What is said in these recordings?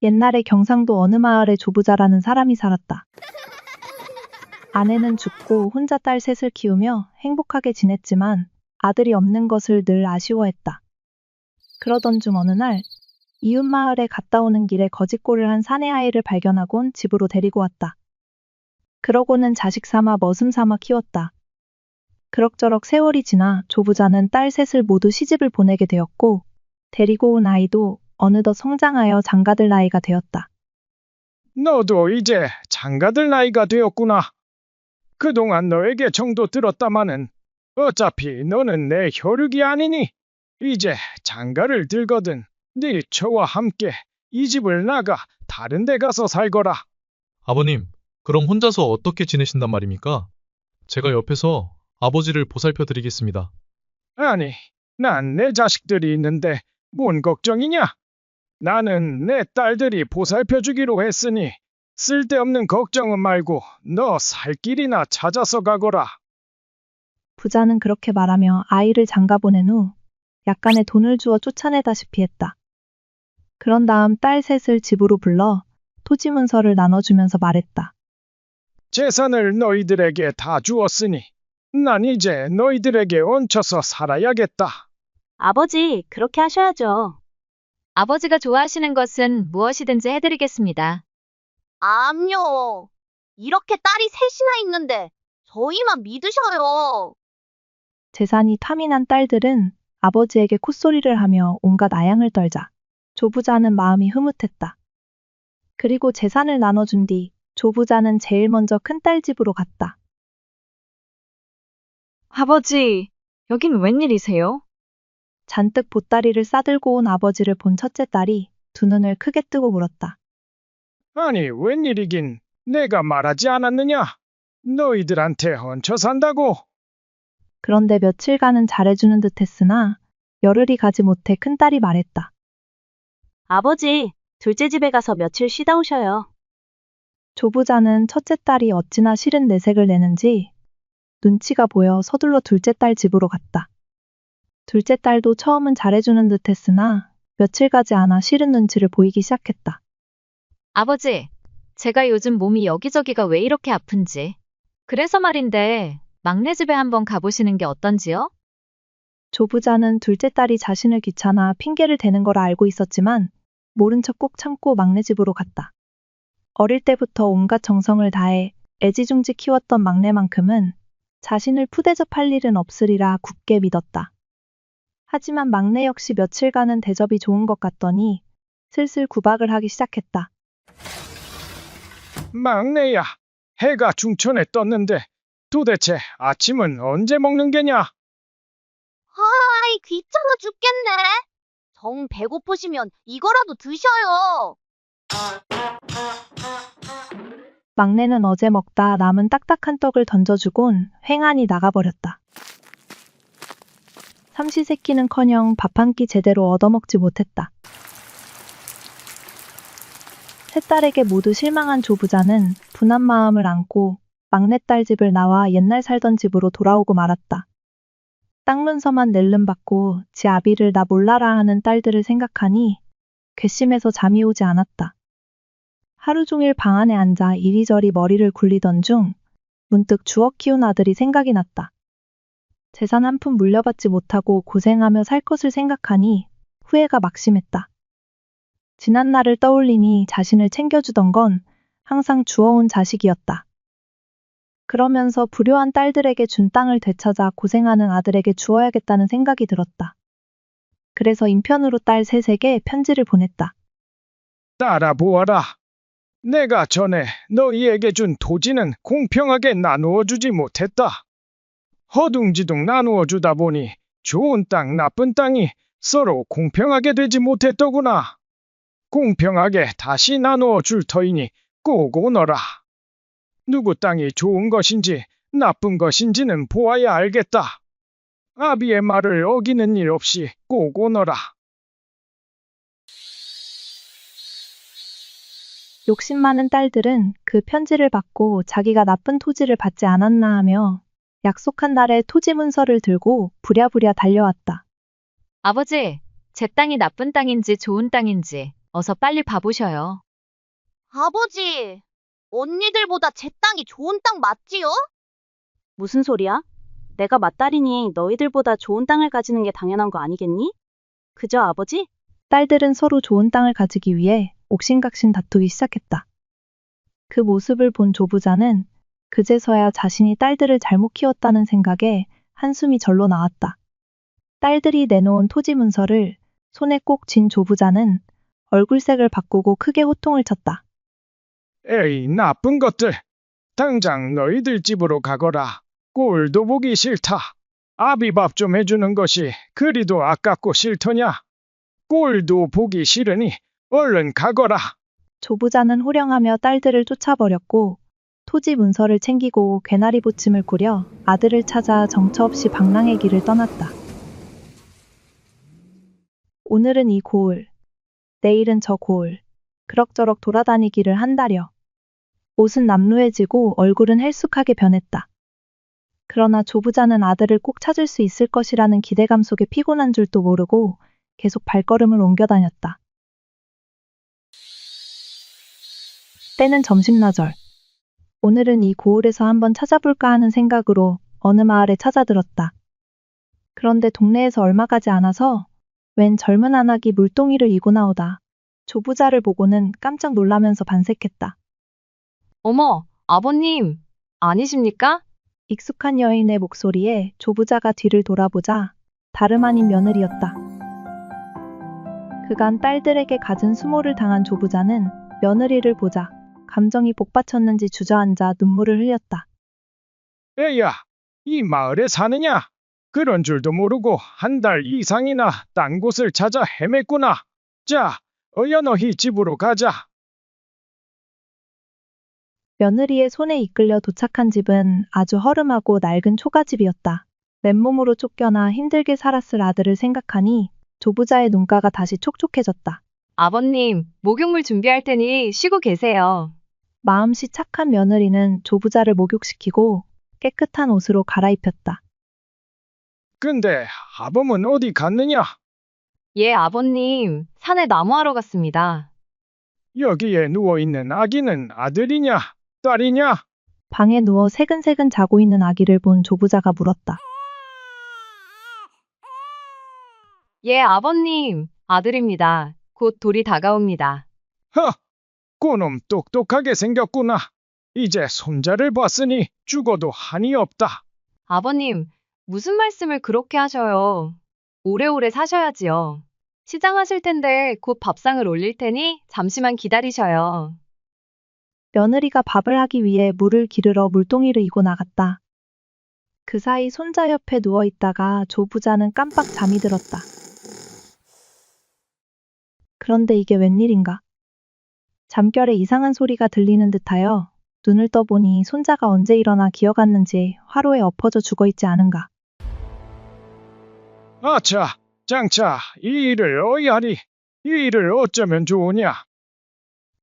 옛날에 경상도 어느 마을에 조부자라는 사람이 살았다. 아내는 죽고 혼자 딸 셋을 키우며 행복하게 지냈지만 아들이 없는 것을 늘 아쉬워했다. 그러던 중 어느 날 이웃 마을에 갔다 오는 길에 거짓골을 한 사내 아이를 발견하곤 집으로 데리고 왔다. 그러고는 자식 삼아 머슴 삼아 키웠다. 그럭저럭 세월이 지나 조부자는 딸 셋을 모두 시집을 보내게 되었고 데리고 온 아이도 어느덧 성장하여 장가들 나이가 되었다. 너도 이제 장가들 나이가 되었구나. 그동안 너에게 정도 들었다마는 어차피 너는 내 혈육이 아니니 이제 장가를 들거든 네 처와 함께 이 집을 나가 다른 데 가서 살거라. 아버님, 그럼 혼자서 어떻게 지내신단 말입니까? 제가 옆에서 아버지를 보살펴 드리겠습니다. 아니, 난 내 자식들이 있는데 뭔 걱정이냐? 나는 내 딸들이 보살펴 주기로 했으니 쓸데없는 걱정은 말고 너 살 길이나 찾아서 가거라. 부자는 그렇게 말하며 아이를 장가 보낸 후 약간의 돈을 주어 쫓아내다시피 했다. 그런 다음 딸 셋을 집으로 불러 토지 문서를 나눠주면서 말했다. 재산을 너희들에게 다 주었으니 난 이제 너희들에게 얹혀서 살아야겠다. 아버지, 그렇게 하셔야죠. 아버지가 좋아하시는 것은 무엇이든지 해드리겠습니다. 암요. 이렇게 딸이 셋이나 있는데 저희만 믿으셔요. 재산이 탐이 난 딸들은 아버지에게 콧소리를 하며 온갖 아양을 떨자 조부자는 마음이 흐뭇했다. 그리고 재산을 나눠준 뒤 조부자는 제일 먼저 큰딸 집으로 갔다. 아버지, 여긴 웬일이세요? 잔뜩 보따리를 싸들고 온 아버지를 본 첫째 딸이 두 눈을 크게 뜨고 물었다. 아니, 웬일이긴 내가 말하지 않았느냐? 너희들한테 얹혀 산다고? 그런데 며칠간은 잘해주는 듯 했으나 열흘이 가지 못해 큰딸이 말했다. 아버지, 둘째 집에 가서 며칠 쉬다 오셔요. 조부자는 첫째 딸이 어찌나 싫은 내색을 내는지 눈치가 보여 서둘러 둘째 딸 집으로 갔다. 둘째 딸도 처음은 잘해주는 듯 했으나 며칠 가지 않아 싫은 눈치를 보이기 시작했다. 아버지, 제가 요즘 몸이 여기저기가 왜 이렇게 아픈지. 그래서 말인데, 막내 집에 한번 가보시는 게 어떤지요? 조부자는 둘째 딸이 자신을 귀찮아 핑계를 대는 걸 알고 있었지만 모른 척 꼭 참고 막내 집으로 갔다. 어릴 때부터 온갖 정성을 다해 애지중지 키웠던 막내만큼은 자신을 푸대접할 일은 없으리라 굳게 믿었다. 하지만 막내 역시 며칠간은 대접이 좋은 것 같더니 슬슬 구박을 하기 시작했다. 막내야, 해가 중천에 떴는데 도대체 아침은 언제 먹는 게냐? 아이, 귀찮아 죽겠네. 정 배고프시면 이거라도 드셔요. 막내는 어제 먹다 남은 딱딱한 떡을 던져주곤 횡하니 나가버렸다. 삼시세끼는커녕 밥 한 끼 제대로 얻어먹지 못했다. 세 딸에게 모두 실망한 조부자는 분한 마음을 안고 막내딸 집을 나와 옛날 살던 집으로 돌아오고 말았다. 땅 문서만 낼름 받고 지 아비를 나 몰라라 하는 딸들을 생각하니 괘씸해서 잠이 오지 않았다. 하루 종일 방 안에 앉아 이리저리 머리를 굴리던 중 문득 주워 키운 아들이 생각이 났다. 재산 한 푼 물려받지 못하고 고생하며 살 것을 생각하니 후회가 막심했다. 지난 날을 떠올리니 자신을 챙겨주던 건 항상 주워온 자식이었다. 그러면서 불효한 딸들에게 준 땅을 되찾아 고생하는 아들에게 주어야겠다는 생각이 들었다. 그래서 인편으로 딸 셋에게 편지를 보냈다. 따라 보아라. 내가 전에 너희에게 준 토지는 공평하게 나누어 주지 못했다. 허둥지둥 나누어 주다 보니 좋은 땅, 나쁜 땅이 서로 공평하게 되지 못했더구나. 공평하게 다시 나누어 줄 터이니 꼭 오너라. 누구 땅이 좋은 것인지 나쁜 것인지는 보아야 알겠다. 아비의 말을 어기는 일 없이 꼭 오너라. 욕심 많은 딸들은 그 편지를 받고 자기가 나쁜 토지를 받지 않았나 하며 약속한 날에 토지 문서를 들고 부랴부랴 달려왔다. 아버지, 제 땅이 나쁜 땅인지 좋은 땅인지 어서 빨리 봐보셔요. 아버지, 언니들보다 제 땅이 좋은 땅 맞지요? 무슨 소리야? 내가 맏딸이니 너희들보다 좋은 땅을 가지는 게 당연한 거 아니겠니? 그저 아버지? 딸들은 서로 좋은 땅을 가지기 위해 옥신각신 다투기 시작했다. 그 모습을 본 조부자는 그제서야 자신이 딸들을 잘못 키웠다는 생각에 한숨이 절로 나왔다. 딸들이 내놓은 토지 문서를 손에 꼭 쥔 조부자는 얼굴색을 바꾸고 크게 호통을 쳤다. 에이, 나쁜 것들. 당장 너희들 집으로 가거라. 꼴도 보기 싫다. 아비밥 좀 해주는 것이 그리도 아깝고 싫더냐? 꼴도 보기 싫으니 얼른 가거라. 조부자는 호령하며 딸들을 쫓아버렸고 토지 문서를 챙기고 괴나리 보침을 꾸려 아들을 찾아 정처 없이 방랑의 길을 떠났다. 오늘은 이 고을, 내일은 저 고을, 그럭저럭 돌아다니기를 한다려. 옷은 남루해지고 얼굴은 헬쑥하게 변했다. 그러나 조부자는 아들을 꼭 찾을 수 있을 것이라는 기대감 속에 피곤한 줄도 모르고 계속 발걸음을 옮겨 다녔다. 때는 점심나절. 오늘은 이 고을에서 한번 찾아볼까 하는 생각으로 어느 마을에 찾아들었다. 그런데 동네에서 얼마 가지 않아서 웬 젊은 아낙이 물동이를 이고 나오다. 조부자를 보고는 깜짝 놀라면서 반색했다. 어머, 아버님, 아니십니까? 익숙한 여인의 목소리에 조부자가 뒤를 돌아보자 다름 아닌 며느리였다. 그간 딸들에게 갖은 수모를 당한 조부자는 며느리를 보자 감정이 복받쳤는지 주저앉아 눈물을 흘렸다. 애야, 이 마을에 사느냐? 그런 줄도 모르고 한 달 이상이나 딴 곳을 찾아 헤맸구나. 자, 어여 너희 집으로 가자. 며느리의 손에 이끌려 도착한 집은 아주 허름하고 낡은 초가집이었다. 맨몸으로 쫓겨나 힘들게 살았을 아들을 생각하니 조부자의 눈가가 다시 촉촉해졌다. 아버님, 목욕물 준비할 테니 쉬고 계세요. 마음씨 착한 며느리는 조부자를 목욕시키고 깨끗한 옷으로 갈아입혔다. 근데 아범은 어디 갔느냐? 예, 아버님, 산에 나무하러 갔습니다. 여기에 누워있는 아기는 아들이냐? 딸이냐? 방에 누워 새근새근 자고 있는 아기를 본 조부자가 물었다. 예, 아버님, 아들입니다. 곧 돌이 다가옵니다. 허! 그놈 똑똑하게 생겼구나. 이제 손자를 봤으니 죽어도 한이 없다. 아버님, 무슨 말씀을 그렇게 하셔요? 오래오래 사셔야지요. 시장하실 텐데 곧 밥상을 올릴 테니 잠시만 기다리셔요. 며느리가 밥을 하기 위해 물을 기르러 물동이를 이고 나갔다. 그 사이 손자 옆에 누워 있다가 조부자는 깜빡 잠이 들었다. 그런데 이게 웬일인가? 잠결에 이상한 소리가 들리는 듯하여 눈을 떠보니 손자가 언제 일어나 기어갔는지 화로에 엎어져 죽어 있지 않은가. 아차, 장차, 이 일을 어이하리. 이 일을 어쩌면 좋으냐?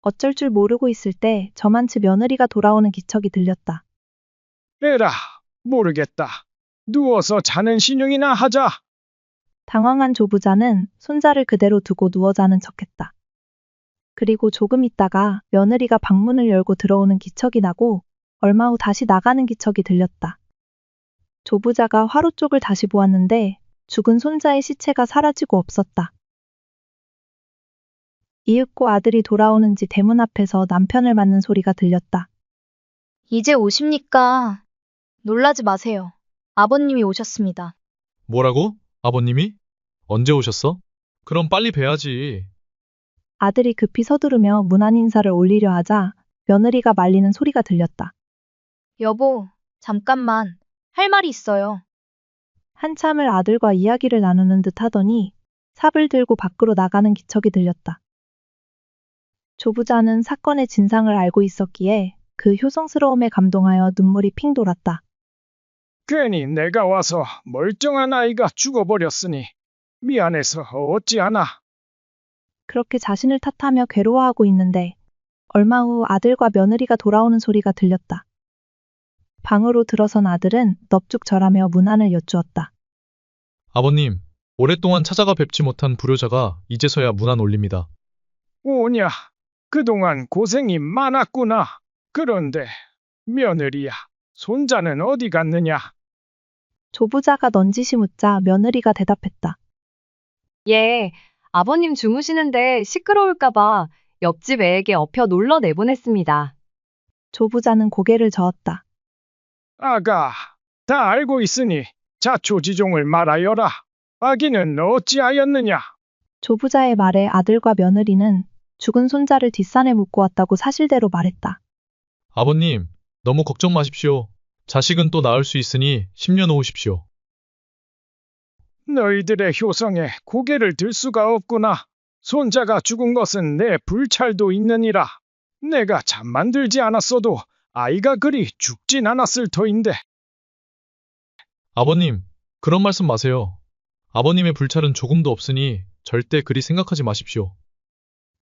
어쩔 줄 모르고 있을 때 저만치 며느리가 돌아오는 기척이 들렸다. 에라, 모르겠다. 누워서 자는 신용이나 하자. 당황한 조부자는 손자를 그대로 두고 누워 자는 척했다. 그리고 조금 있다가 며느리가 방문을 열고 들어오는 기척이 나고 얼마 후 다시 나가는 기척이 들렸다. 조부자가 화로 쪽을 다시 보았는데 죽은 손자의 시체가 사라지고 없었다. 이윽고 아들이 돌아오는지 대문 앞에서 남편을 맞는 소리가 들렸다. 이제 오십니까? 놀라지 마세요. 아버님이 오셨습니다. 뭐라고? 아버님이? 언제 오셨어? 그럼 빨리 뵈야지. 아들이 급히 서두르며 문안 인사를 올리려 하자 며느리가 말리는 소리가 들렸다. 여보, 잠깐만. 할 말이 있어요. 한참을 아들과 이야기를 나누는 듯 하더니 삽을 들고 밖으로 나가는 기척이 들렸다. 조부자는 사건의 진상을 알고 있었기에 그 효성스러움에 감동하여 눈물이 핑 돌았다. 괜히 내가 와서 멀쩡한 아이가 죽어버렸으니 미안해서 어찌하나. 그렇게 자신을 탓하며 괴로워하고 있는데 얼마 후 아들과 며느리가 돌아오는 소리가 들렸다. 방으로 들어선 아들은 넙죽절하며 문안을 여쭈었다. 아버님, 오랫동안 찾아가 뵙지 못한 불효자가 이제서야 문안 올립니다. 오냐, 그동안 고생이 많았구나. 그런데 며느리야, 손자는 어디 갔느냐? 조부자가 넌지시 묻자 며느리가 대답했다. 예, 아버님 주무시는데 시끄러울까봐 옆집 애에게 업혀 놀러 내보냈습니다. 조부자는 고개를 저었다. 아가, 다 알고 있으니 자초지종을 말하여라. 아기는 어찌하였느냐? 조부자의 말에 아들과 며느리는 죽은 손자를 뒷산에 묻고 왔다고 사실대로 말했다. 아버님, 너무 걱정 마십시오. 자식은 또 낳을 수 있으니 10년 놓으십시오. 너희들의 효성에 고개를 들 수가 없구나. 손자가 죽은 것은 내 불찰도 있느니라. 내가 잠 만 들지 않았어도 아이가 그리 죽진 않았을 터인데. 아버님, 그런 말씀 마세요. 아버님의 불찰은 조금도 없으니 절대 그리 생각하지 마십시오.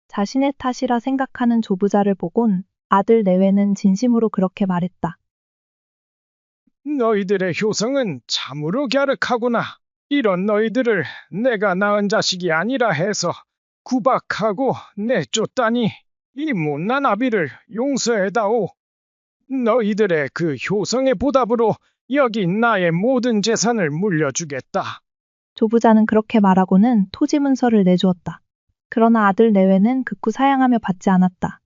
자신의 탓이라 생각하는 조부자를 보곤 아들 내외는 진심으로 그렇게 말했다. 너희들의 효성은 참으로 갸륵하구나. 이런 너희들을 내가 낳은 자식이 아니라 해서 구박하고 내쫓다니 이 못난 아비를 용서해다오. 너희들의 그 효성의 보답으로 여기 나의 모든 재산을 물려주겠다. 조부자는 그렇게 말하고는 토지 문서를 내주었다. 그러나 아들 내외는 극구 사양하며 받지 않았다.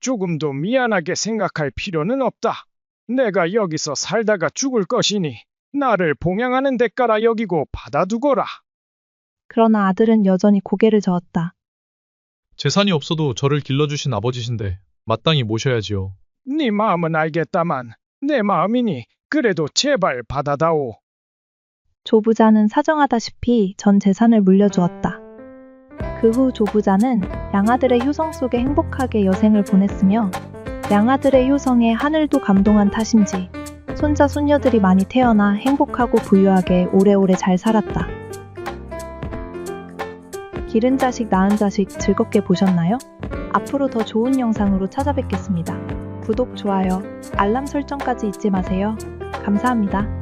조금도 미안하게 생각할 필요는 없다. 내가 여기서 살다가 죽을 것이니 나를 봉양하는 대가라 여기고 받아두거라. 그러나 아들은 여전히 고개를 저었다. 재산이 없어도 저를 길러주신 아버지신데 마땅히 모셔야지요. 네 마음은 알겠다만 내 마음이니 그래도 제발 받아다오. 조부자는 사정하다시피 전 재산을 물려주었다. 그 후 조부자는 양아들의 효성 속에 행복하게 여생을 보냈으며 양아들의 효성에 하늘도 감동한 탓인지 손자 손녀들이 많이 태어나 행복하고 부유하게 오래오래 잘 살았다. 기른 자식 낳은 자식 즐겁게 보셨나요? 앞으로 더 좋은 영상으로 찾아뵙겠습니다. 구독, 좋아요, 알람 설정까지 잊지 마세요. 감사합니다.